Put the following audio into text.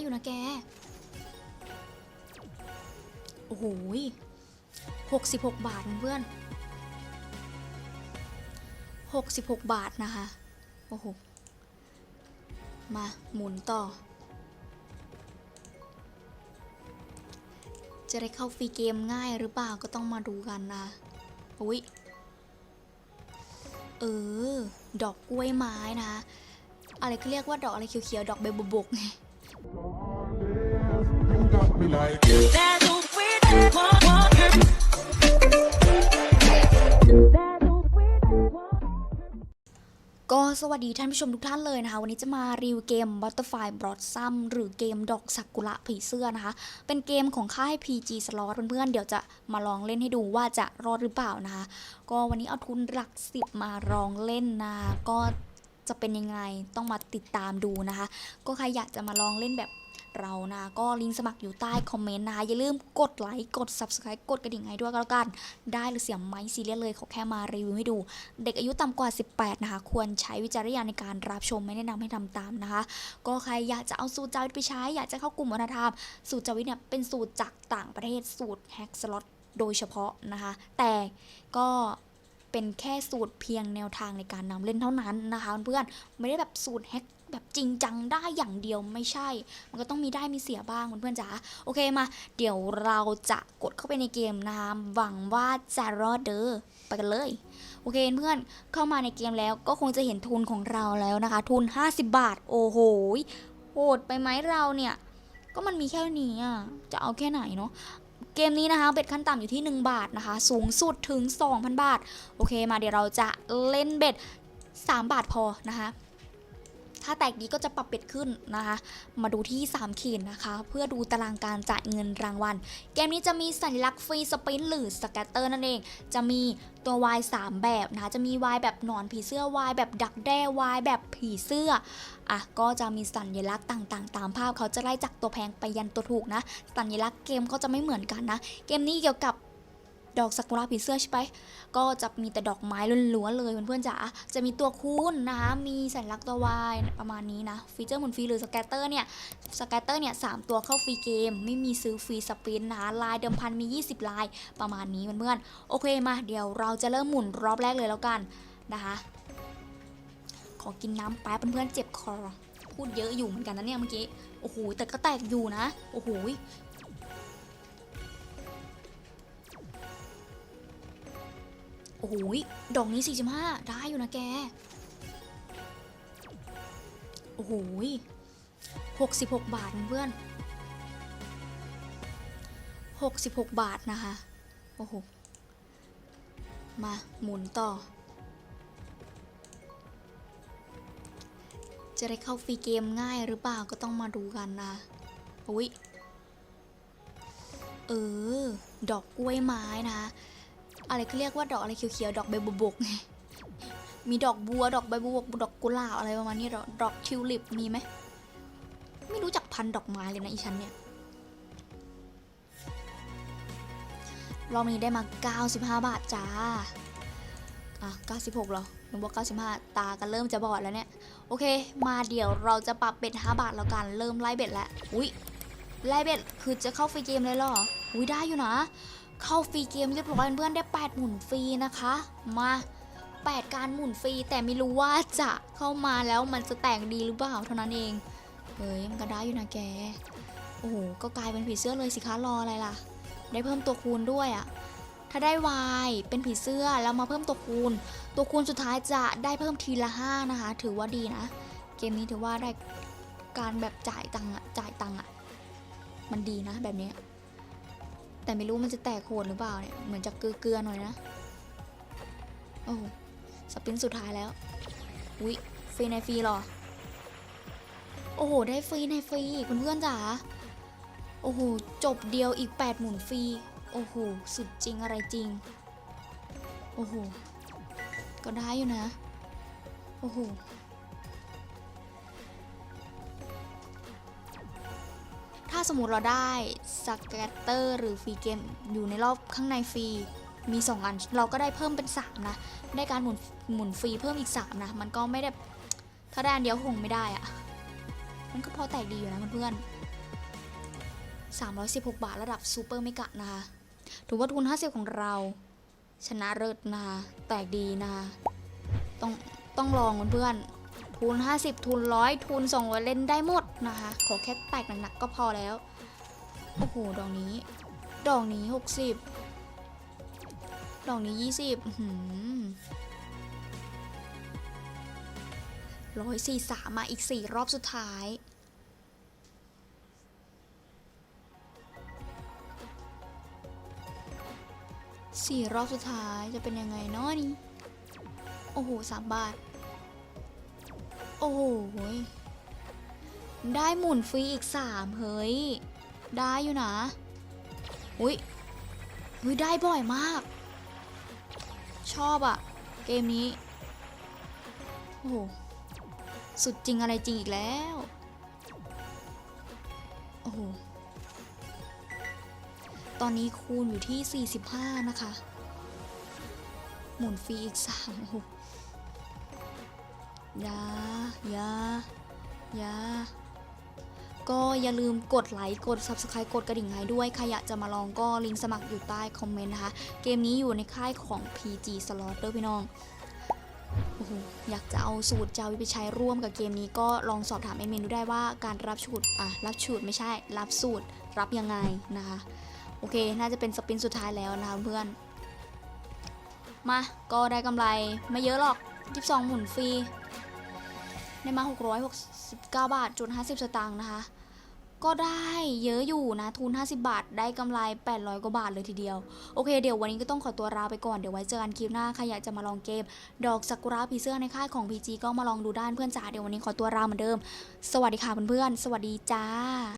อยู่นะแก โอ้โหหกสิบหกบาทเพื่อนหกสิบหกบาทนะคะ โอ้โห มาหมุนต่อ จะได้เข้าฟรีเกมง่ายหรือเปล่าก็ต้องมาดูกันนะอุ้ยเออ ดอกกล้วยไม้นะอะไรก็เรียกว่าดอกอะไรเขียวๆ ดอกใบบุบกไง ก็สวัสดีท่านผู้ชมทุกท่านเลยนะคะ วันนี้จะมารีวิวเกม Butterfly Blossom หรือเกมดอกซากุระผีเสื้อนะคะ เป็นเกมของค่าย PG Slot เพื่อนๆเดี๋ยวจะมาลองเล่นให้ดูว่าจะรอดหรือเปล่านะคะ ก็วันนี้เอาทุนหลักสิบมาลองเล่นนะก็ จะเป็นยังไงต้องมาติดตามดูนะคะ ก็ใครอยากจะมาลองเล่นแบบเรานะก็ลิงก์สมัครอยู่ใต้คอมเมนต์นะคะอย่าลืมกดไลค์กด Subscribe กดกระดิ่งให้ด้วยก็แล้วกัน ได้หรือเสียงไม้ซีเรียสเลยขอแค่มารีวิวให้ดู เด็กอายุต่ำกว่า 18 นะคะ ควรใช้วิจารณญาณในการรับชมไม่แนะนำให้ทำตามนะคะ ก็ใครอยากจะเอาสูตรจาวิทไปใช้ อยากจะเข้ากลุ่มวัฒนธรรม สูตรจาวิทเนี่ยเป็นสูตรจากต่างประเทศสูตรแฮกสล็อตโดยเฉพาะนะคะ แต่ก็ เป็นแค่สูตรเพียงแนวทางในการนำเล่นเท่านั้นนะคะเพื่อนไม่ได้แบบสูตรแฮกแบบจริงจังได้อย่างเดียวไม่ใช่ มันก็ต้องมีได้มีเสียบ้างเพื่อนๆจ๋า โอเคมา เดี๋ยวเราจะกดเข้าไปในเกมนะคะ หวังว่าจะรอดเด้อ ไปกันเลย โอเคเพื่อน เข้ามาในเกมแล้วก็คงจะเห็นทุนของเราแล้วนะคะ ทุน 50 บาท โอ้โห โหดไปไหมเราเนี่ย ก็มันมีแค่นี้อะ จะเอาแค่ไหนเนาะ เกมนี้นะคะเบ็ดขั้นต่ำอยู่ที่ 1 บาทนะคะ สูงสุดถึง 2,000 บาท โอเคมาเดี๋ยวเราจะเล่นเบ็ด 3 บาทพอนะคะ ถ้าแตกดีก็จะปรับเบ็ดขึ้นนะคะ มาดูที่ 3 ขีดนะคะ เพื่อดูตารางการจ่ายเงินรางวัล เกมนี้จะมีสัญลักษณ์ฟรีสปินหรือสแกตเตอร์นั่นเอง จะมีตัว Y 3แบบนะคะจะมี Y แบบนอนผีเสื้อ Y แบบดักแด้ Y แบบผีเสื้อ อะ ก็จะมีสัญลักษณ์ต่างๆ ตามภาพเขาจะไล่จากตัวแพงไปยันตัวถูกนะ สัญลักษณ์เกมก็จะไม่เหมือนกันนะ เกมนี้เกี่ยวกับ ดอกซากุระผีเสื้อใช่ไหมก็จะมีแต่ดอกไม้ล้วนๆเลยเพื่อนๆจ๋าจะมีตัวคูณนะคะมีสัญลักษณ์ตัว Y ประมาณนี้นะฟีเจอร์หมุนฟรีหรือสแกตเตอร์เนี่ยสแกตเตอร์เนี่ยสามตัวเข้าฟรีเกม ไม่มีซื้อฟรีสปินนะคะลายเดิมพันมี 20 ลายประมาณนี้เพื่อนๆโอเคมาเดี๋ยวเราจะเริ่มหมุนรอบแรกเลยแล้วกันนะคะขอกินน้ำแป๊บเพื่อนๆเจ็บคอพูดเยอะอยู่เหมือนกันนะเนี่ยเมื่อกี้ โอ้โห แต่ก็แตกอยู่นะ โอ้โห โอ้โหดอกนี้ 45 ได้อยู่นะแก โอ้โห66 บาทเพื่อน 66 บาทนะคะ โอ้โห มาหมุนต่อ จะได้เข้าฟรีเกมง่ายหรือเปล่าก็ต้องมาดูกันนะอุ้ย เออ ดอกกล้วยไม้นะ อะไรก็เรียกว่าดอกอะไรเขียวๆดอกใบบุบกมีดอกบัว ดอกใบบุบกดอกกุหลาบอะไรประมาณนี้ดอกดอกทิวลิปมีไหมไม่รู้จักพันดอกไม้เลยนะอีฉันเนี่ยรอบนี้ได้มา 95 บาทจ้า อะ 96เหรอหนึกว่า95 ตากันเริ่มจะบอดแล้วเนี่ย โอเค มาเดี๋ยวเราจะปรับเบ็ด 5 บาทแล้วกัน เริ่มไล่เบ็ดแล้ว อุ้ยไล่เบ็ด คือจะเข้าฟรีเกมเลยเหรอ อุ้ยได้อยู่นะ เข้าฟรีเกมเรียบร้อยเพื่อนได้8หมุนฟรีนะคะมา8 การหมุนฟรีแต่ไม่รู้ว่าจะเข้ามาแล้วมันจะแตกดีหรือเปล่าเท่านั้นเองเฮ้ยมันก็ได้อยู่นะแกโอ้โหก็กลายเป็นผีเสื้อเลยสิคะรออะไรล่ะ ได้เพิ่มตัวคูณด้วยอะถ้าได้วายเป็นผีเสื้อแล้วมาเพิ่มตัวคูณ ตัวคูณสุดท้ายจะได้เพิ่มทีละห้านะคะ ถือว่าดีนะ เกมนี้ถือว่าได้การแบบจ่ายตังค์อะจ่ายตังค์อะมันดีนะแบบนี้ แต่ไม่รู้มันจะแตกโหดหรือเปล่าเนี่ย เหมือนจะเกลือๆหน่อยนะ โอ้สปินสุดท้ายแล้วอุ๊ยฟรีในฟรีหรอ โอ้โห ได้ฟรีในฟรีเพื่อนๆจ๋า โอ้โห จบเดียวอีก 8 หมุนฟรี โอ้โห สุดจริงอะไรจริง โอ้โห ก็ได้อยู่นะ โอ้โห สมมติเราได้สแกตเตอร์หรือฟรีเกมอยู่ในรอบข้างในฟรีมี 2 อัน เราก็ได้เพิ่มเป็น 3 นะ ได้การหมุนหมุนฟรีเพิ่มอีก 3 นะ มันก็ไม่ได้ ถ้าได้อันเดียวคงไม่ได้อะมันก็พอแตกดีอยู่นะเพื่อนๆ316 บาทระดับซูเปอร์เมกะนะคะถือว่าทุน 50 ของเรา ชนะเลิศนะคะแตกดีนะคะต้องต้องลองเพื่อนๆ ทุน 50 ทุนร้อยทุน200เล่นได้หมดนะคะ ขอแค่แตกหนักๆก็พอแล้ว โอ้โห ดอกนี้ ดอกนี้ 60 ดอกนี้ 20หือร้อยสี่สามมาอีกสี่รอบสุดท้าย สี่รอบสุดท้ายจะเป็นยังไงเนาะนี่ โอ้โหสามบาท โอ้โหยได้หมุนฟรีอีกสามเฮ้ย ได้อยู่นะ อุ้ยอุ้ยได้บ่อยมาก ชอบอะเกมนี้ โอ้โห สุดจริงอะไรจริงอีกแล้ว โอ้โห ตอนนี้คูณอยู่ที่ 45 นะคะ หมุนฟรีอีก3โอ้โห ยาอยาอยาก็อย่าลืมกดไลค์กด Subscribe กดกระดิ่งให้ด้วยใครอยากจะมาลองก็ลิงก์สมัครอยู่ใต้คอมเมนต์นะคะ เกมนี้อยู่ในค่ายของ PG Slot เด้อพี่น้องโอ้โหอยากจะเอาสูตรจาวิไปใช้ร่วมกับเกมนี้ก็ลองสอบถามแอดมินดูได้ว่าการรับสูตรอะรับสูตรไม่ใช่ รับสูตรรับยังไงนะคะ โอเค น่าจะเป็นสปินสุดท้ายแล้วนะคะเพื่อนมาก็ได้กำไรไม่เยอะหรอก22หมุนฟรี ได้มา 669 บาทจุด50 สตางค์นะคะ ก็ได้เยอะอยู่นะ ทุน 50 บาท ได้กำไร 800 กว่าบาทเลยทีเดียว โอเค เดี๋ยววันนี้ก็ต้องขอตัวลาไปก่อน เดี๋ยวไว้เจอกันคลิปหน้า ใครอยากจะมาลองเกม ดอกซากุระผีเสื้อในค่ายของ PG ก็มาลองดูด้านเพื่อนจ๋า เดี๋ยววันนี้ขอตัวลาเหมือนเดิม สวัสดีค่ะเพื่อนๆ สวัสดีจ้า